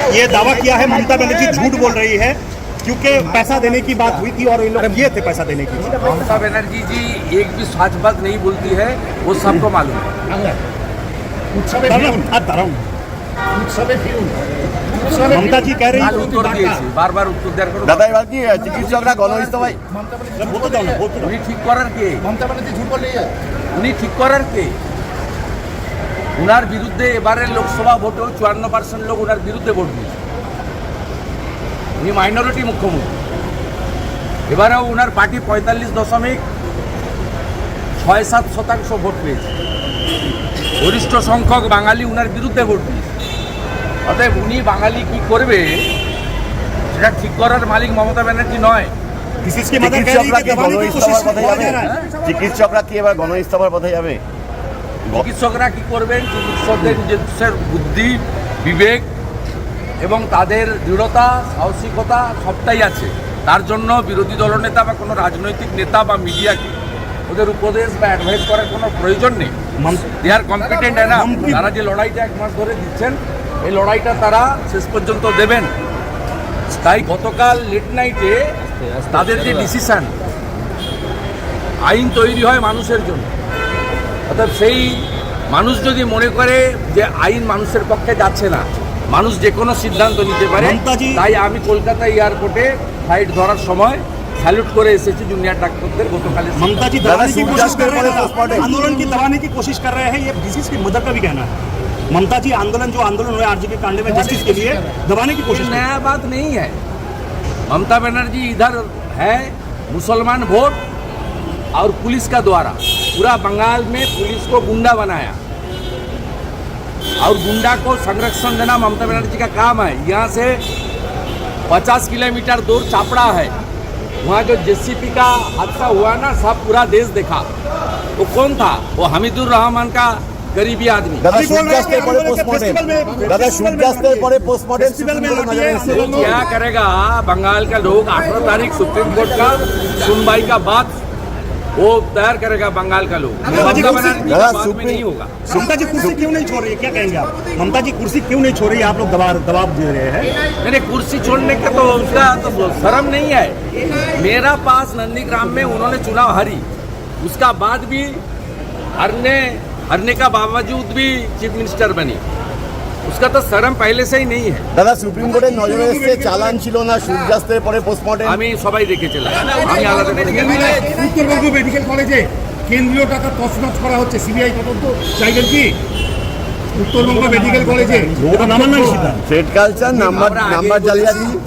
ये दावा किया है ममता बनर्जी झूठ बोल रही है क्योंकि पैसा देने की बात हुई थी और ये लोग किए थे पैसा देने की ममता बनर्जी जी एक भी सच बात नहीं बोलती है वो सबको मालूम है দাঁড়ান, আর দাঁড়ান। মমতা জি कह रही কাল উত্তর দিয়েছি বারবার উত্তর দেওয়ার কোনো দাদা এবার কি চিকিৎসকরা গণ ইস্তফায় বলতে দাও না বলতে দাও। উনি ঠিক করার কে উনি ঠিক করার কে ওনার বিরুদ্ধে এবারের লোকসভা ভোটেও চুয়ান্ন পার্সেন্ট লোক ওনার বিরুদ্ধে ভোট দিয়েছে উনি মাইনরিটি মুখ্যমন্ত্রী এবারেও ওনার পার্টি পঁয়তাল্লিশ দশমিক ছয় সাত শতাংশ ভোট পেয়েছে গরিষ্ঠ সংখ্যক বাঙালি ওনার বিরুদ্ধে ভোট দিয়েছে অতএব উনি বাঙালি কি করবে সেটা ঠিক করার মালিক মমতা ব্যানার্জি নয় চিকিৎসকরা কি এবার গণ ইস্তফার পথে যাবে চিকিৎসকরা কি করবেন? চিকিৎসকদের নিজস্ব বুদ্ধি বিবেক এবং তাদের দৃঢ়তা সাহসিকতা সবটাই আছে। তার জন্য বিরোধী দলনেতা বা কোনো রাজনৈতিক নেতা বা মিডিয়াকে ওদের উপদেশ বা অ্যাডভাইস করার কোনো প্রয়োজন নেই। দে আর কম্পিটেন্ট না তারা যে লড়াইটা এক মাস ধরে দিচ্ছেন এই লড়াইটা তারা শেষ পর্যন্ত দেবেন। তাই গতকাল লেট নাইটে তাদের যে ডিসিশান আইন তৈরি হয় মানুষের জন্য। অর্থাৎ সেই মানুষ যদি মনে করে যে আইন মানুষের পক্ষে যাচ্ছে না মানুষ যে কোনো সিদ্ধান্ত নিতে পারে মমতাজি- তাই আমি কলকাতা এয়ারপোর্টে ফ্লাইট ধরার সময় স্যালুট করে এসেছি জুনিয়র ডাক্তারদের গতকাল ममता जी दादा, दबाने की सूट कोशिश जाते कर रहे पड़े हैं postmortem। आंदोलन की दबाने की कोशिश कर रहे हैं ये डिसीज की मदद का भी कहना है ममता जी आंदोलन जो आंदोलन हुआ आरजी के कांड में जस्टिस के लिए दबाने की ये कोशिश कर रहे नया बात नहीं है ममता बनर्जी इधर है मुसलमान वोट और पुलिस का द्वारा पूरा बंगाल में पुलिस को गुंडा बनाया। और गुंडा को संरक्षण देना ममता बनर्जी का काम है। यहाँ से 50 किलोमीटर दूर चापड़ा है। वहाँ जो जेसीपी का हादसा हुआ ना सब पूरा देश देखा। वो कौन था? वो हमीदुर रहमान का गरीबी आदमी। क्या करेगा? बंगाल का लोग अठारह तारीख सुप्रीम कोर्ट का सुनवाई का बात वो तैयार करेगा बंगाल का लोग। ममता नहीं होगा। जी कुर्सी क्यों नहीं छोड़ रही है? क्या कहेंगे आप? ममता जी कुर्सी क्यों नहीं छोड़ रही है? आप लोग दबाव दबाव दे रहे हैं। मैंने कुर्सी छोड़ने का तो उसका तो शर्म नहीं है। मेरा पास नंदीग्राम में उन्होंने चुनाव हारी। उसका बाद भी हारने हारने का बावजूद भी चीफ मिनिस्टर बनी। उसका तो शर्म पहले से ही नहीं है দাদা সুপ্রিম কোর্টের নজরে এসেছে চালান ছিল না সূর্যাস্তের পরে পোস্টমর্টেম আমি সবাই দেখেছিলাম আমি আলাদা করে জানি না। উত্তরবঙ্গ মেডিকেল কলেজে কেন্দ্রীয় টাকা তছনছ করা হচ্ছে সিবিআই তদন্ত চাইবেন কি উত্তরবঙ্গ মেডিকেল কলেজে ওটা নামান না সিদ্ধান্ত থ্রেড কালচার নাম্বার আমরা আগেই নাম্বার জালিয়াতি বলেছি-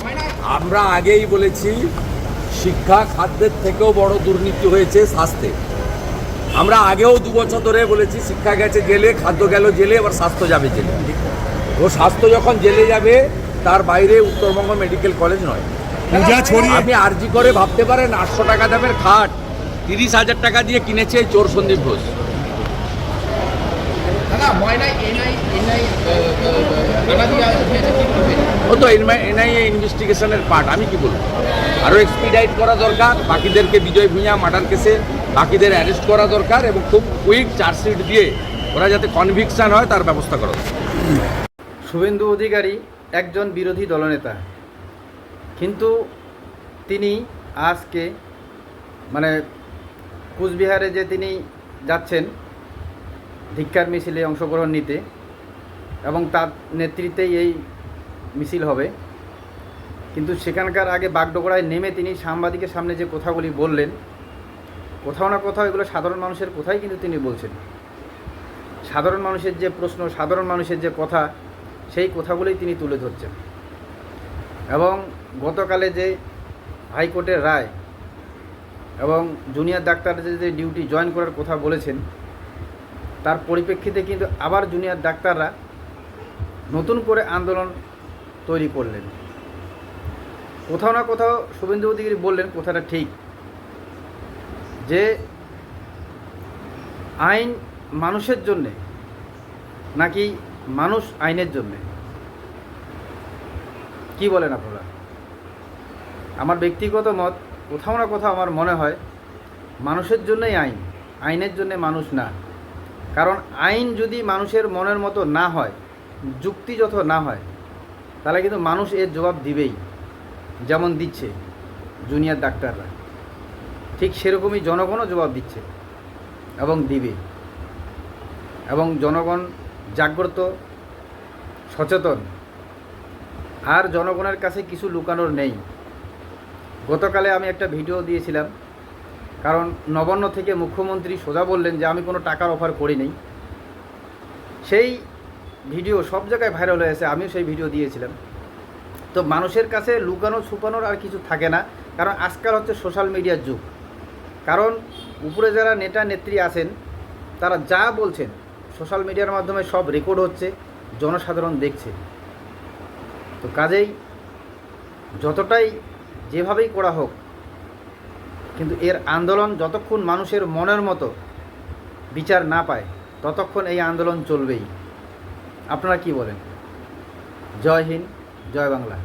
আমরা আগেই বলেছি শিক্ষা খাদ্যের থেকেও বড় দুর্নীতি হয়েছে স্বাস্থ্যে আমরা আগেও দু বছর ধরে বলেছি শিক্ষা গেছে জেলে খাদ্য গেল জেলে এবার স্বাস্থ্য যাবে জেলে। ও স্বাস্থ্য যখন জেলে যাবে তার বাইরে উত্তরবঙ্গ মেডিকেল কলেজ নয়। আপনি আরজি করে ভাবতে পারেন আটশো টাকা দামের খাট তিরিশ হাজার টাকা দিয়ে কিনেছে এই চোর সন্দীপ ঘোষ। ও তো এনআইএ ইনভেস্টিগেশনের পার্ট আমি কি বলব? আরও এক্সপিডাইট করা দরকার বাকিদেরকে বিজয় ভূঁইয়া মার্ডার কেসে বাকিদের অ্যারেস্ট করা দরকার এবং খুব কুইক চার্জশিট দিয়ে ওরা যাতে কনভিকশন হয়, তার ব্যবস্থা করা। দরকার শুভেন্দু অধিকারী একজন বিরোধী দলনেতা। কিন্তু তিনি আজকে মানে কুচবিহারে যে তিনি যাচ্ছেন, ধিক্কার মিছিলে অংশগ্রহণ নিতে, এবং তার নেতৃত্বেই এই মিছিল হবে। কিন্তু সেখানকার আগে বাগডোগরায় নেমে তিনি সাংবাদিকের সামনে যে কথাগুলি বললেন কোথাও না কোথাও এগুলো সাধারণ মানুষের কথাই কিন্তু তিনি বলছেন। সাধারণ মানুষের যে প্রশ্ন, সাধারণ মানুষের যে কথা, সেই কথাগুলোই তিনি তুলে ধরছেন। এবং গতকালে যে হাইকোর্টের রায় এবং জুনিয়র ডাক্তারদের যে ডিউটি জয়েন করার কথা বলেছেন, তার পরিপ্রেক্ষিতে কিন্তু আবার জুনিয়র ডাক্তাররা নতুন করে আন্দোলন তৈরি করলেন। কোথাও না কোথাও শুভেন্দু অধিকারী বললেন, কথাটা ঠিক। যে আইন মানুষের জন্যে নাকি মানুষ আইনের জন্যে? কি বলেন আপনারা? আমার ব্যক্তিগত মত, কোথাও না কোথাও আমার মনে হয়, মানুষের জন্যই আইন, আইনের জন্যে মানুষ না। কারণ আইন যদি মানুষের মনের মতো না হয় যুক্তিযথ না হয়, তাহলে কিন্তু মানুষ এর জবাব দিবেই, যেমন দিচ্ছে, জুনিয়র ডাক্তাররা। ঠিক সেরকমই জনগণও জবাব দিচ্ছে এবং দিবে। এবং জনগণ জাগ্রত, সচেতন। আর জনগণের কাছে কিছু লুকানোর নেই। গতকালে আমি একটা ভিডিও দিয়েছিলাম, কারণ নবান্ন থেকে মুখ্যমন্ত্রী সোজা বললেন যে, আমি কোনো টাকার অফার করি নেই। সেই ভিডিও সব জায়গায় ভাইরাল হয়েছে আমিও সেই ভিডিও দিয়েছিলাম। তো মানুষের কাছে লুকানো ছুপানোর আর কিছু থাকে না, কারণ আজকাল হচ্ছে সোশ্যাল মিডিয়ার যুগ। কারণ উপরে যারা নেতা নেত্রী আছেন, তারা যা বলছেন, সোশ্যাল মিডিয়ার মাধ্যমে সব রেকর্ড হচ্ছে, জনসাধারণ দেখছে। তো কাজেই যতটাই যেভাবেই করা হোক, কিন্তু এর আন্দোলন যতক্ষণ মানুষের মনের মতো বিচার না পায়, ততক্ষণ এই আন্দোলন চলবেই। আপনারা কি বলেন? জয় হিন্দ, জয় বাংলা।